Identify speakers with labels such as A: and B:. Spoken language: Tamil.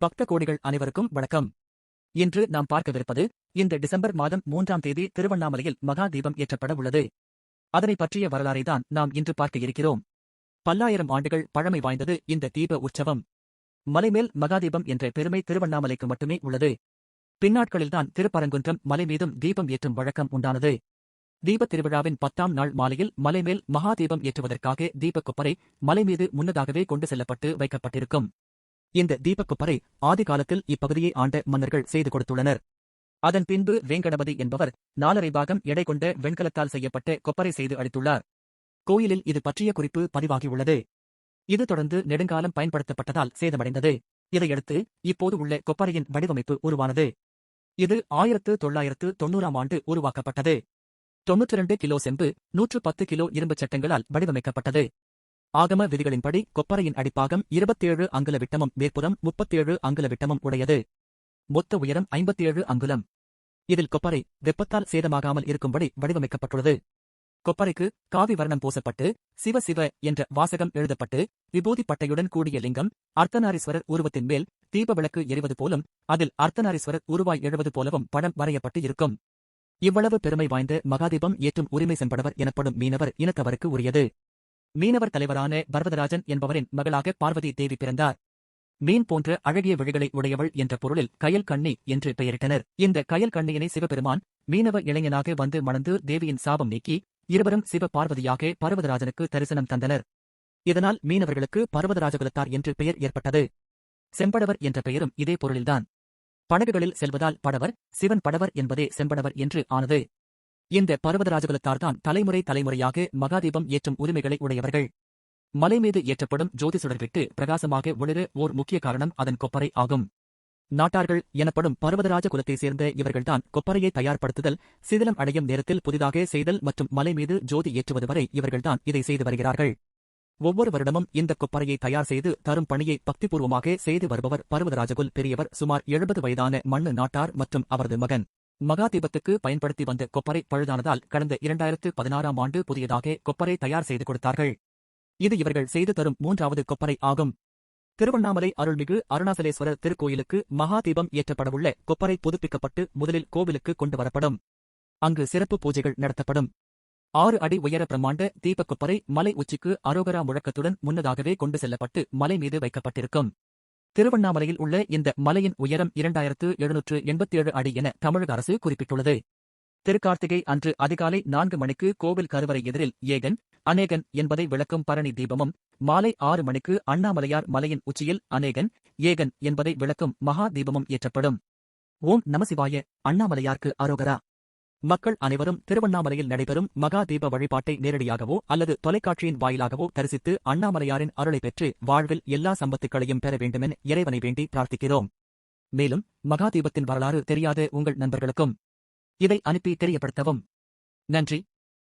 A: பக்த கோடிகள் அனைவருக்கும் வணக்கம். இன்று நாம் பார்க்கவிருப்பது இந்த டிசம்பர் மாதம் மூன்றாம் தேதி திருவண்ணாமலையில் மகா தீபம் ஏற்றப்பட உள்ளது. அதனை பற்றிய வரலாறை தான் நாம் இன்று பார்க்க இருக்கிறோம். பல்லாயிரம் ஆண்டுகள் பழமை வாய்ந்தது இந்த தீப உற்சவம். மலைமேல் மகாதீபம் என்ற பெருமை திருவண்ணாமலைக்கு மட்டுமே உள்ளது. பின்னாட்களில்தான் திருப்பரங்குன்றம் மலை மீதும் தீபம் ஏற்றும் வழக்கம் உண்டானது. தீபத் திருவிழாவின் பத்தாம் நாள் மாலையில் மலைமேல் மகாதீபம் ஏற்றுவதற்காக தீபக்குப்பரை மலை மீது முன்னதாகவே கொண்டு செல்லப்பட்டு வைக்கப்பட்டிருக்கும். இந்த தீபக்குப்பரை ஆதி காலத்தில் இப்பகுதியை ஆண்ட மன்னர்கள் செய்து கொடுத்துள்ளனர். அதன் பின்பு வேங்கடபதி என்பவர் நாலரை பாகம் எடை கொண்ட வெண்கலத்தால் செய்யப்பட்ட கொப்பரை செய்து அளித்துள்ளார் கோயிலில் இது பற்றிய குறிப்பு பதிவாகியுள்ளது. இது தொடர்ந்து நெடுங்காலம் பயன்படுத்தப்பட்டதால் சேதமடைந்தது. இதையடுத்து இப்போது உள்ள கொப்பரையின் வடிவமைப்பு உருவானது. இது ஆயிரத்து தொள்ளாயிரத்து தொன்னூறாம் ஆண்டு உருவாக்கப்பட்டது. தொன்னூற்றி கிலோ செம்பு நூற்று பத்து கிலோ இரும்புச் சட்டங்களால் வடிவமைக்கப்பட்டது. ஆகம விதிகளின்படி கொப்பரையின் அடிப்பாகம் இருபத்தேழு அங்குல விட்டமும் மேற்புறம் முப்பத்தேழு அங்குல விட்டமும் உடையது. மொத்த உயரம் ஐம்பத்தேழு அங்குலம். இதில் கொப்பரை வெப்பத்தால் சேதமாகாமல் இருக்கும்படி வடிவமைக்கப்பட்டுள்ளது. கொப்பரைக்கு காவி வர்ணம் பூசப்பட்டு சிவ சிவ என்ற வாசகம் எழுதப்பட்டு விபூதி பட்டையுடன் கூடிய லிங்கம் அர்த்தநாரீஸ்வரர் உருவத்தின் மேல் தீப விளக்கு எரிவது போலும் அதில் அர்த்தநாரீஸ்வரர் உருவாய் எழுவது போலவும் படம் வரையப்பட்டு இருக்கும். இவ்வளவு பெருமை வாய்ந்த மகாதீபம் ஏற்றும் உரிமை செம்படவர் எனப்படும் மீனவர் இனத்தவருக்கு உரியது. மீனவர் தலைவரான பர்வதராஜன் என்பவரின் மகளாக பார்வதி தேவி பிறந்தார். மீன் போன்ற அழகிய விழிகளை உடையவள் என்ற பொருளில் கயல் கண்ணி என்று பெயரிட்டனர். இந்த கயல் கண்ணியினை சிவபெருமான் மீனவ இளைஞனாக வந்து மணந்து தேவியின் சாபம் நீக்கி இருவரும் சிவ பார்வதியாக பர்வதராஜனுக்கு தரிசனம் தந்தனர். இதனால் மீனவர்களுக்கு பர்வதராஜகுலத்தார் என்று பெயர் ஏற்பட்டது. செம்படவர் என்ற பெயரும் இதே பொருளில்தான். படகுகளில் செல்வதால் படவர் சிவன் படவர் என்பதே செம்படவர் என்று ஆனது. இந்த பர்வதராஜகுலத்தார்தான் தலைமுறை தலைமுறையாக மகாதீபம் ஏற்றும் உரிமைகளை உடையவர்கள். மலை மீது ஏற்றப்படும் ஜோதி சுடர்விட்டு பிரகாசமாக ஒளிர ஓர் முக்கிய காரணம் அதன் கொப்பரை ஆகும். நாட்டார்கள் எனப்படும் பர்வதராஜ குலத்தைச் சேர்ந்த இவர்கள்தான் கொப்பரையை தயார்படுத்துதல் சிதிலம் அடையும் நேரத்தில் புதிதாக செய்தல் மற்றும் மலை மீது ஜோதி ஏற்றுவது வரை இவர்கள்தான் இதை செய்து வருகிறார்கள். ஒவ்வொரு வருடமும் இந்த கொப்பரையை தயார் செய்து தரும் பணியை பக்திபூர்வமாக செய்து வருபவர் பர்வதராஜகுல் பெரியவர். சுமார் எழுபது வயதான மண்ணு நாட்டார் மற்றும் அவரது மகன். மகாதீபத்துக்கு பயன்படுத்தி வந்த கொப்பரை பழுதானதால் கடந்த இரண்டாயிரத்து பதினாறாம் ஆண்டு புதியதாக கொப்பரை தயார் செய்து கொடுத்தார்கள். இது இவர்கள் செய்து தரும் மூன்றாவது கொப்பரை ஆகும். திருவண்ணாமலை அருள்மிகு அருணாசலேஸ்வரர் திருக்கோயிலுக்கு மகா தீபம் ஏற்றப்படவுள்ள கொப்பரை புதுப்பிக்கப்பட்டு முதலில் கோவிலுக்கு கொண்டு வரப்படும். அங்கு சிறப்பு பூஜைகள் நடத்தப்படும். ஆறு அடி உயர பிரம்மாண்ட தீபக் கொப்பரை மலை உச்சிக்கு அரோகரா முழக்கத்துடன் முன்னதாகவே கொண்டு செல்லப்பட்டு மலை மீது வைக்கப்பட்டிருக்கும். திருவண்ணாமலையில் உள்ள இந்த மலையின் உயரம் இரண்டாயிரத்து எழுநூற்று எண்பத்தேழு அடி என தமிழக அரசு குறிப்பிட்டுள்ளது. திருக்கார்த்திகை அன்று அதிகாலை நான்கு மணிக்கு கோவில் கருவறை எதிரில் ஏகன் அநேகன் என்பதை விளக்கும் பரணி தீபமும் மாலை ஆறு மணிக்கு அண்ணாமலையார் மலையின் உச்சியில் அநேகன் ஏகன் என்பதை விளக்கும் மகா தீபமும் ஏற்றப்படும். ஓம் நமசிவாய அண்ணாமலையார்க்கு அரோகரா. மக்கள் அனைவரும் திருவண்ணாமலையில் நடைபெறும் மகா தீப வழிபாட்டை நேரடியாகவோ அல்லது தொலைக்காட்சியின் வாயிலாகவோ தரிசித்து அண்ணாமலையாரின் அருளை பெற்று வாழ்வில் எல்லா சம்பத்துக்களையும் பெற வேண்டுமென இறைவனை வேண்டி பிரார்த்திக்கிறோம். மேலும் மகா தீபத்தின் வரலாறு தெரியாத உங்கள் நண்பர்களுக்கும் இதை அனுப்பி தெரியப்படுத்தவும். நன்றி.